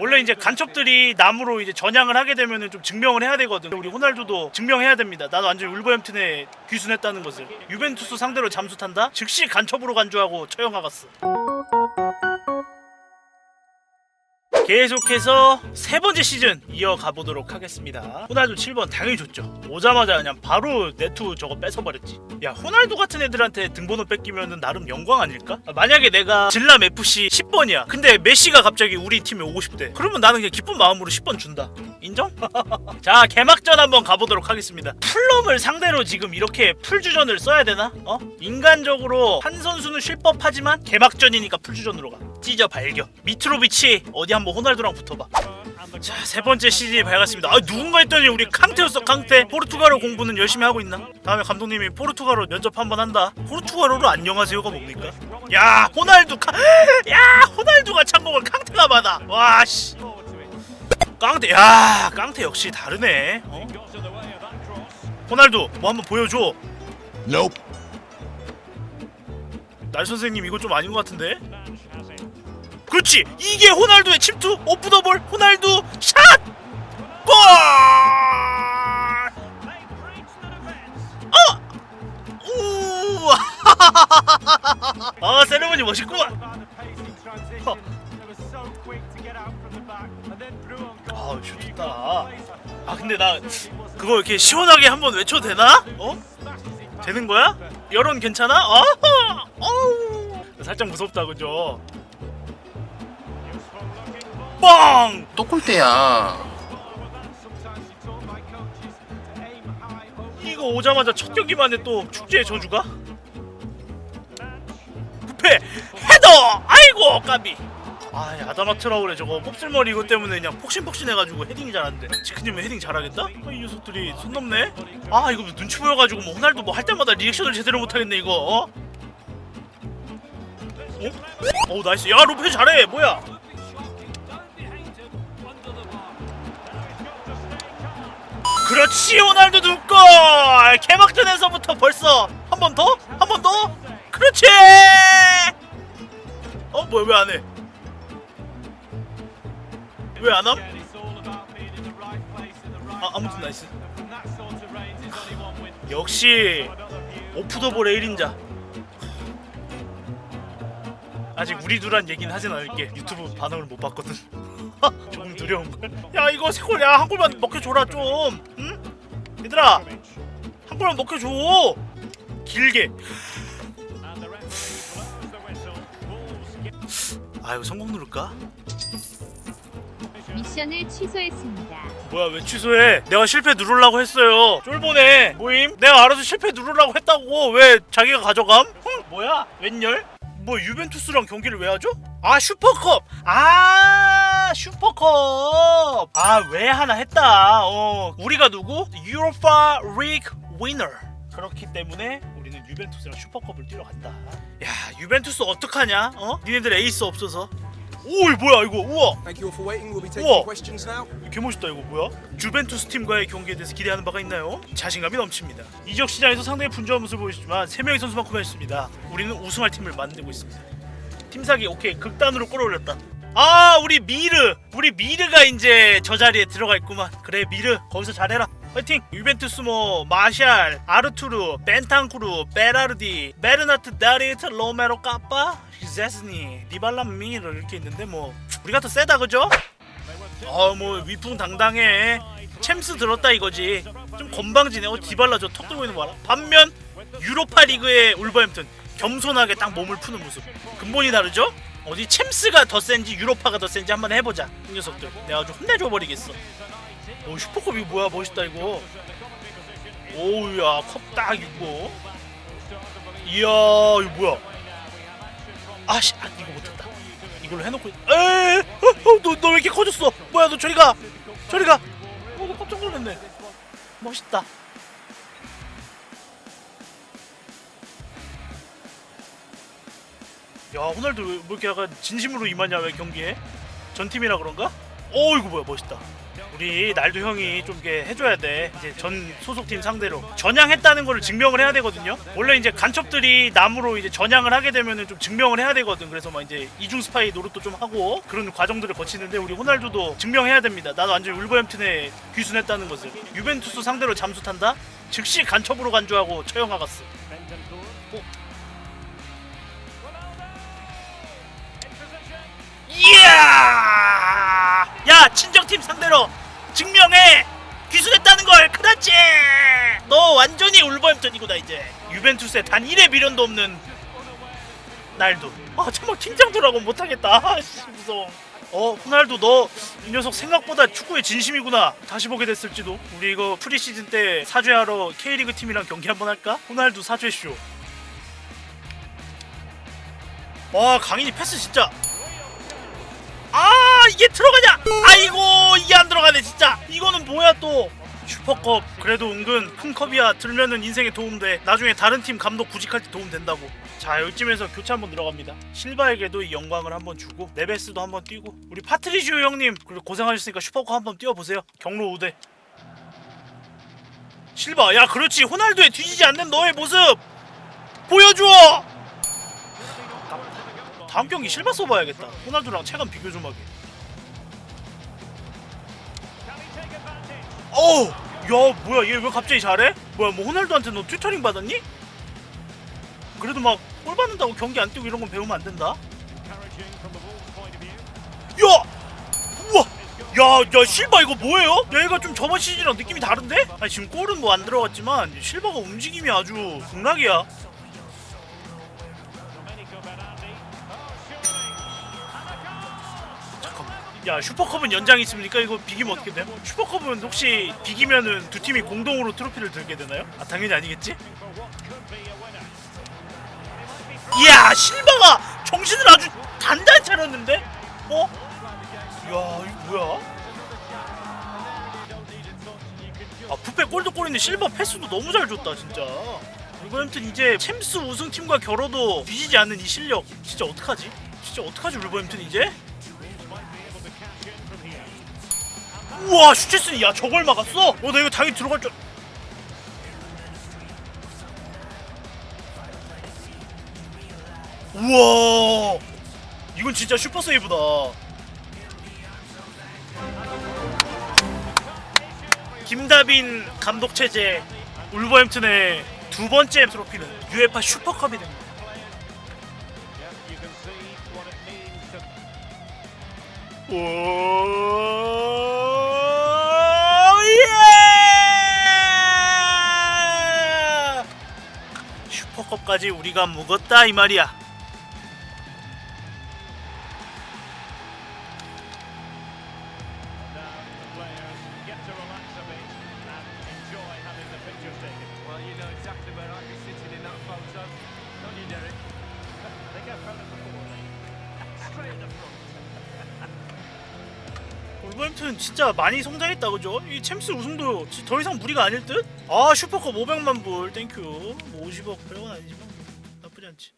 원래 이제 간첩들이 남으로 이제 전향을 하게 되면은 좀 증명을 해야 되거든. 우리 호날두도 증명해야 됩니다. 나도 완전 울버햄튼에 귀순했다는 것을. 유벤투스 상대로 잠수 탄다? 즉시 간첩으로 간주하고 처형하 갔어. 계속해서 세 번째 시즌 이어가 보도록 하겠습니다. 호날두 7번 당연히 줬죠. 오자마자 그냥 바로 네트 저거 뺏어버렸지. 야 호날두 같은 애들한테 등번호 뺏기면은 나름 영광 아닐까? 아, 만약에 내가 질람 FC 10번이야. 근데 메시가 갑자기 우리 팀에 오고 싶대. 그러면 나는 그냥 기쁜 마음으로 10번 준다. 인정? 자 개막전 한번 가보도록 하겠습니다. 풀럼을 상대로 지금 이렇게 풀주전을 써야 되나? 어? 인간적으로 한 선수는 쉴 법하지만 개막전이니까 풀주전으로 가. 찢어 발겨. 미트로비치 어디 한번 호날두랑 붙어봐. 자 세 번째 시즌이 밝았습니다. 아 누군가 했더니 우리 캉테였어 캉테. 포르투갈어 공부는 열심히 하고 있나? 다음에 감독님이 포르투갈어 면접 한번 한다. 포르투갈어로 안녕하세요가 뭡니까? 야 호날두 카. 야 호날두가 창공을 캉테가 받아. 와 씨. 깡테 야 깡테 역시 다르네. 어? 호날두 뭐 한번 보여줘. Nope. 날 선생님 이거 좀 아닌 것 같은데? 그렇지 이게 호날두의 침투 오프 더 볼 호날두 샷! 골! 어! 우! 아 세레머니 멋있구만 어. 아 좋다 아 근데 나 그거 이렇게 시원하게 한번 외쳐도 되나? 어? 되는 거야? 여론 괜찮아? 어? 어우 살짝 무섭다 그죠? 빵! 또 골대야. 이거 오자마자 첫 경기만에 또 축제의 저주가? 부패 헤더! 아이고 까비 아 아다마 트라우레 저거 곱슬머리 이거 때문에 그냥 폭신폭신해가지고 헤딩이 잘 안돼 지크님은 헤딩 잘하겠다? 아, 이 녀석들이 손 넘네? 아 이거 눈치 보여가지고 뭐 호날두 뭐 할 때마다 리액션을 제대로 못하겠네 이거 어? 어? 어 나이스 야 로페 잘해 뭐야 그렇지 호날두 두골 개막전에서부터 벌써 한 번 더? 한 번 더? 그렇지 어 뭐야 왜 안 해? 왜 안 함? 아 아무튼 나이스 역시 오프더볼 1인자 아직 우리 둘한 얘기는 하진 않을게 유튜브 반응을 못 봤거든 조금 두려운 걸 야 이거 세골 야한 골만 먹혀줘라 좀 응? 얘들아 한 골만 먹혀줘 길게 아 이거 성공 누를까? 미션을 취소했습니다. 뭐야 왜 취소해 내가 실패 누르려고 했어요 쫄보네 모임 내가 알아서 실패 누르려고 했다고 왜 자기가 가져감? 흠, 뭐야 웬열? 뭐 유벤투스랑 경기를 왜 하죠? 아 슈퍼컵 아 슈퍼컵 아 왜 하나 했다 어 우리가 누구? 유로파 리그 위너 그렇기 때문에 우리는 유벤투스랑 슈퍼컵을 뛰러 간다 야 유벤투스 어떡하냐 어? 니네들 에이스 없어서 오이 뭐야 이거 우와 Thank you all for waiting. We'll be taking Whoa. questions now. 개 멋있다 이거 뭐야? 주벤투스 팀과의 경기에 대해서 기대하는 바가 있나요? 자신감이 넘칩니다. 이적 시장에서 상당히 분주한 모습을 보여주지만 세 명의 선수만 구매했습니다. 우리는 우승할 팀을 만들고 있습니다. 팀 사기 오케이 극단으로 끌어올렸다. 아 우리 미르 우리 미르가 이제 저 자리에 들어가 있구만. 그래 미르 거기서 잘해라. 화이팅! 유벤투스 뭐 마샬, 아르투르, 벤탄쿠르, 베라르디, 베르나트 다리트, 로메로 까빠, 제스니, 디발라 미르 이렇게 있는데 뭐 우리가 더 세다 그죠? 어뭐 위풍당당해 챔스 들었다 이거지 좀 건방지네 어 디발라 저 턱 들고 있는 거 봐라 반면 유로파 리그의 울버햄튼 겸손하게 딱 몸을 푸는 모습 근본이 다르죠? 어디 챔스가 더 센지 유로파가 더 센지 한번 해보자. 이 녀석들. 내가 아주 혼내줘 버리겠어. 오 슈퍼컵 이거 뭐야? 멋있다 이거. 오우야 컵 딱 있고. 이야 이거 뭐야? 아씨 아 이거 못했다. 이걸로 해놓고 에이 어, 너너 왜 이렇게 커졌어? 뭐야 너 저리 가. 저리 가. 어, 나 깜짝 놀랐네. 멋있다 야 호날두 왜, 왜 이렇게 약간 진심으로 임하냐 왜 경기에 전 팀이라 그런가 어 이거 뭐야 멋있다 우리 날도 형이 좀 이렇게 해줘야 돼. 이제 전 소속팀 상대로 전향했다는 거를 증명을 해야 되거든요. 원래 이제 간첩들이 남으로 이제 전향을 하게 되면은 좀 증명을 해야 되거든. 그래서 막 이제 이중 스파이 노릇도 좀 하고 그런 과정들을 거치는데 우리 호날두도 증명해야 됩니다. 나도 완전 히 울버햄튼에 귀순했다는 것을. 유벤투스 상대로 잠수 탄다? 즉시 간첩으로 간주하고 처형하갔어. 어? 친정팀 상대로 증명해 귀순했다는 걸 그렇지! 너 완전히 울버햄튼이구나 이제. 유벤투스에 단 1의 미련도 없는 날도. 아 정말 팀장도라고 못하겠다. 아씨 무서워. 어 호날두 너 이 녀석 생각보다 축구에 진심이구나. 다시 보게 됐을지도. 우리 이거 프리시즌 때 사죄하러 K리그 팀이랑 경기 한번 할까? 호날두 사죄쇼. 와 강인이 패스 진짜. 아 이게 들어가냐? 아이고 이게 안 들어가네 진짜. 이거는 뭐야 또? 슈퍼컵 그래도 은근 큰 컵이야. 들면은 인생에 도움돼. 나중에 다른 팀 감독 구직할 때 도움 된다고. 자 여기쯤에서 교체 한번 들어갑니다. 실바에게도 이 영광을 한번 주고 네베스도 한번 뛰고 우리 파트리지오 형님 그리고 고생하셨으니까 슈퍼컵 한번 뛰어보세요. 경로 5대. 실바 야 그렇지. 호날두에 뒤지지 않는 너의 모습! 보여줘! 다음 경기 실바 써봐야겠다. 호날두랑 체감 비교 좀 하게. 어우, 야 뭐야 얘 왜 갑자기 잘해? 뭐야 뭐 호날두한테 너 튜터링 받았니? 그래도 막 골 받는다고 경기 안 뛰고 이런 건 배우면 안 된다. 야, 우와, 야, 야 실바 이거 뭐예요? 야 얘가 좀 저번 시즌이랑 느낌이 다른데? 아니 지금 골은 뭐 안 들어갔지만 실바가 움직임이 아주 극락이야. 야 슈퍼컵은 연장이 있습니까? 이거 비기면 어떻게 돼요? 슈퍼컵은 혹시 비기면은 두 팀이 공동으로 트로피를 들게 되나요? 아 당연히 아니겠지? 이야 실바가 정신을 아주 단단히 차렸는데? 어? 야 이거 뭐야? 아 부페 골도 골인데 실바 패스도 너무 잘 줬다 진짜 울버햄튼 이제 챔스 우승팀과 결어도 뒤지지 않는 이 실력 진짜 어떡하지? 진짜 어떡하지 울버햄튼 이제? 우와 슈체스니 야 저걸 막았어? 어 나 이거 당연히 들어갈 줄 우와. 이건 진짜 슈퍼 세이브다. 김다빈 감독 체제 울버햄튼의 두 번째 트로피는 UEFA 슈퍼컵이 됩니다. 오, 슈퍼컵까지 우리가 묵었다 이 말이야. 울버햄튼 진짜 많이 성장했다 그죠? 이 챔스 우승도 지- 더 이상 무리가 아닐 듯? 아 슈퍼컵 500만 불 땡큐 뭐 50억 별건 아니지만 나쁘지 않지